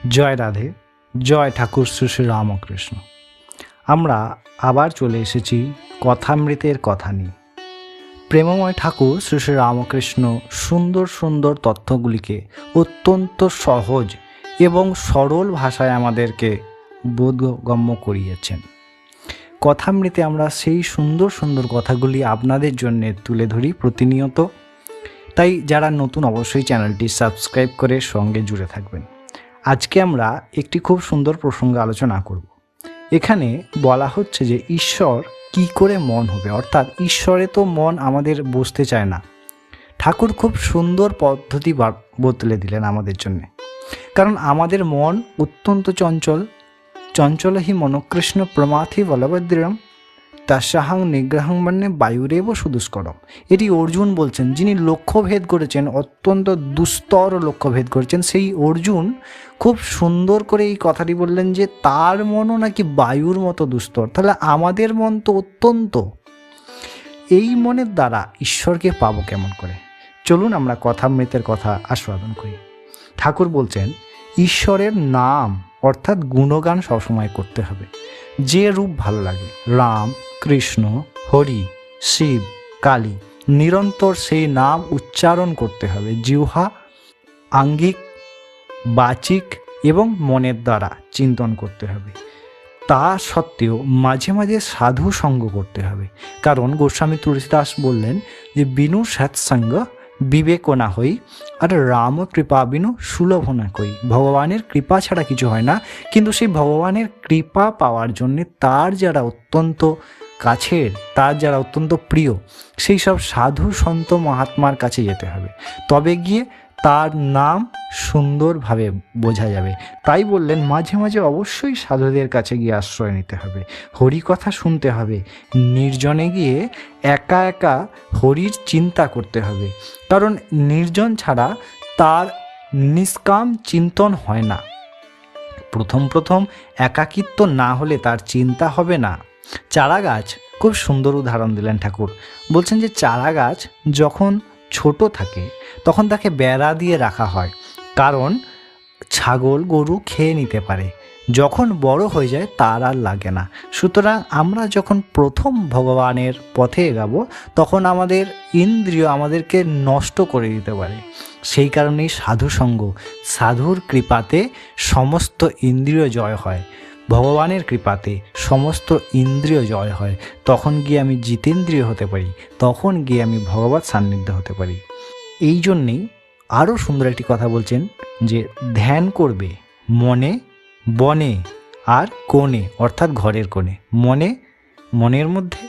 জয় রাধে, জয় ঠাকুর শ্রী শ্রী রামকৃষ্ণ। আমরা আবার চলে এসেছি কথামৃতের কথা নিয়ে। প্রেমময় ঠাকুর শ্রী শ্রী রামকৃষ্ণ সুন্দর সুন্দর তথ্যগুলিকে অত্যন্ত সহজ এবং সরল ভাষায় আমাদেরকে বোধগম্য করিয়েছেন। কথামৃতে আমরা সেই সুন্দর সুন্দর কথাগুলি আপনাদের জন্য তুলে ধরি প্রতিনিয়ত। তাই যারা নতুন অবশ্যই চ্যানেলটি সাবস্ক্রাইব করে সঙ্গে জুড়ে থাকবেন। আজকে আমরা একটি খুব সুন্দর প্রসঙ্গে আলোচনা করব। এখানে বলা হচ্ছে যে ঈশ্বর কি করে মন হবে? অর্থাৎ ঈশ্বরে তো মন আমাদের বসতে চায় না। ঠাকুর খুব সুন্দর পদ্ধতি বদলে দিলেন আমাদের জন্য। কারণ আমাদের মন অত্যন্ত চঞ্চল চঞ্চল হি মনকৃষ্ণ প্রমাথি বলভদ্রম তাসাহাং নিগ্রহং মানে বায়ুরেব সুদুষ্করম। এটি অর্জুন বলছেন, যিনি লক্ষ্যভেদ করেছেন, অত্যন্ত দুস্তর লক্ষ্যভেদ করেছেন। সেই অর্জুন খুব সুন্দর করে এই কথাটি বললেন যে, তার মনও নাকি বায়ুর মতো দুস্তর। তাহলে আমাদের মন তো অত্যন্ত। এই মনের দ্বারা ঈশ্বরকে পাবো কেমন করে? চলুন আমরা কথা কথামৃতের কথা আস্বাদন করি। ঠাকুর বলছেন, ঈশ্বরের নাম অর্থাৎ গুণগান সবসময় করতে হবে। যে রূপ ভালো লাগে, রাম কৃষ্ণ, হরি, শিব, কালী নিরন্তর সেই নাম উচ্চারণ করতে হবে। জিহ্বা, আঙ্গিক, বাচিক এবং মনের দ্বারা চিন্তন করতে হবে। তা সত্ত্বেও মাঝে মাঝে সাধু সঙ্গ করতে হবে। কারণ গোস্বামী তুলসীদাস বললেন যে, বিনু সৎসঙ্গ বিবেক না হই আর রাম কৃপা বিনু সুলভ না কই। ভগবানের কৃপা ছাড়া কিছু হয় না। কিন্তু সেই ভগবানের কৃপা পাওয়ার জন্যে তার যারা অত্যন্ত কাছের, তার যারা অত্যন্ত প্রিয়, সেই সব সাধু সন্ত মহাত্মার কাছে যেতে হবে। তবে গিয়ে তার নাম সুন্দরভাবে বোঝা যাবে। তাই বললেন, মাঝে মাঝে অবশ্যই সাধুদের কাছে গিয়ে আশ্রয় নিতে হবে। হরি কথা শুনতে হবে। নির্জনে গিয়ে একা একা হরির চিন্তা করতে হবে। কারণ নির্জন ছাড়া তার নিষ্কাম চিন্তন হয় না। প্রথম প্রথম একাকিত্ব না হলে তার চিন্তা হবে না। চারা গাছ খুব সুন্দর উদাহরণ দিলেন ঠাকুর। বলছেন যে চারা গাছ যখন ছোট থাকে, তখন তাকে বেড়া দিয়ে রাখা হয়। কারণ ছাগল গরু খেয়ে নিতে পারে। যখন বড় হয়ে যায়, তার আর লাগে না। সুতরাং আমরা যখন প্রথম ভগবানের পথে এগাবো, তখন আমাদের ইন্দ্রিয় আমাদেরকে নষ্ট করে দিতে পারে। সেই কারণেই সাধুসঙ্গ, সাধুর কৃপাতে সমস্ত ইন্দ্রিয় জয় হয়। ভগবানের কৃপাতে সমস্ত ইন্দ্রিয় জয় হয়। তখন গিয়ে আমি জিতেন্দ্রিয় হতে পারি, তখন গিয়ে আমি ভগবত সান্নিধ্য হতে পারি। এই জন্যেই আরও সুন্দর একটি কথা বলছেন যে, ধ্যান করবে মনে, বনে আর কোণে, অর্থাৎ ঘরের কোণে। মনে, মনের মধ্যে,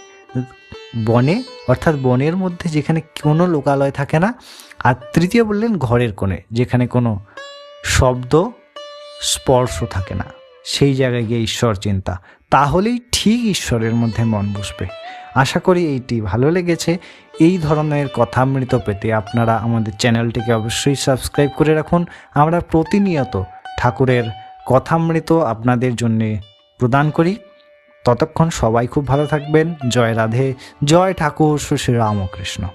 বনে, অর্থাৎ বনের মধ্যে যেখানে কোনো লোকালয় থাকে না, আর তৃতীয় বললেন ঘরের কোণে, যেখানে কোনো শব্দ, স্পর্শ থাকে না। সেই জায়গায় গিয়ে ঈশ্বর চিন্তা। তাহলেই ঠিক ঈশ্বরের মধ্যে মন বসবে। আশা করি এইটি ভালো লেগেছে। এই ধরনের কথামৃত পেতে আপনারা আমাদের চ্যানেলটিকে অবশ্যই সাবস্ক্রাইব করে রাখুন। আমরা প্রতিনিয়ত ঠাকুরের কথামৃত আপনাদের জন্য প্রদান করি। ততক্ষণ সবাই খুব ভালো থাকবেন। জয় রাধে। জয় ঠাকুর। শ্রী রামকৃষ্ণ।